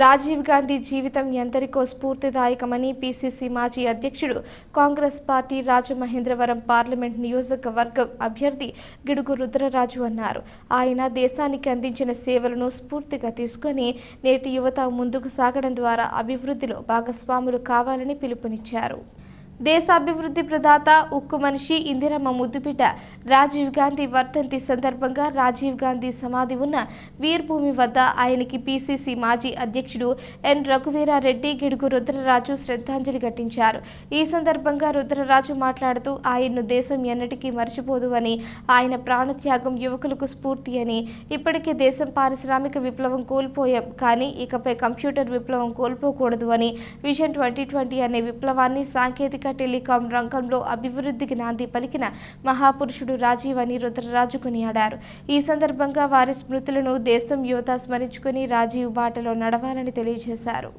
రాజీవ్ గాంధీ జీవితం ఎందరికో స్ఫూర్తిదాయకమని పీసీసీ మాజీ అధ్యక్షుడు కాంగ్రెస్ పార్టీ రాజమహేంద్రవరం పార్లమెంట్ నియోజకవర్గం అభ్యర్థి గిడుగు రుద్రరాజు అన్నారు. ఆయన దేశానికి అందించిన సేవలను స్ఫూర్తిగా తీసుకొని నేటి యువత ముందుకు సాగడం ద్వారా అభివృద్ధిలో భాగస్వాములు కావాలని పిలుపునిచ్చారు. దేశాభివృద్ధి ప్రదాత ఉక్కు మనిషి ఇందిరమ్మ ముద్దుబిడ్డ రాజీవ్ గాంధీ వర్ధంతి సందర్భంగా రాజీవ్ గాంధీ సమాధి ఉన్న వీర్భూమి వద్ద ఆయనకి పీసీసీ మాజీ అధ్యక్షుడు ఎన్ రఘువీరారెడ్డి గిడుగు రుద్రరాజు శ్రద్ధాంజలి ఘటించారు. ఈ సందర్భంగా రుద్రరాజు మాట్లాడుతూ ఆయన్ను దేశం ఎన్నటికీ మర్చిపోదు అని ఆయన ప్రాణత్యాగం యువకులకు స్ఫూర్తి అని. ఇప్పటికే దేశం పారిశ్రామిక విప్లవం కోల్పోయాం కానీ ఇకపై కంప్యూటర్ విప్లవం కోల్పోకూడదు అని. విజన్ ట్వంటీ ట్వంటీ అనే విప్లవాన్ని సాంకేతిక టెలికాం రంగంలో అభివృద్ధికి నాంది పలికిన మహాపురుషుడు రాజీవ్ అని రుద్రరాజు కొనియాడారు. ఈ సందర్భంగా వారి స్మృతులను దేశం యువత స్మరించుకుని రాజీవ్ బాటలో నడవాలని తెలియజేశారు.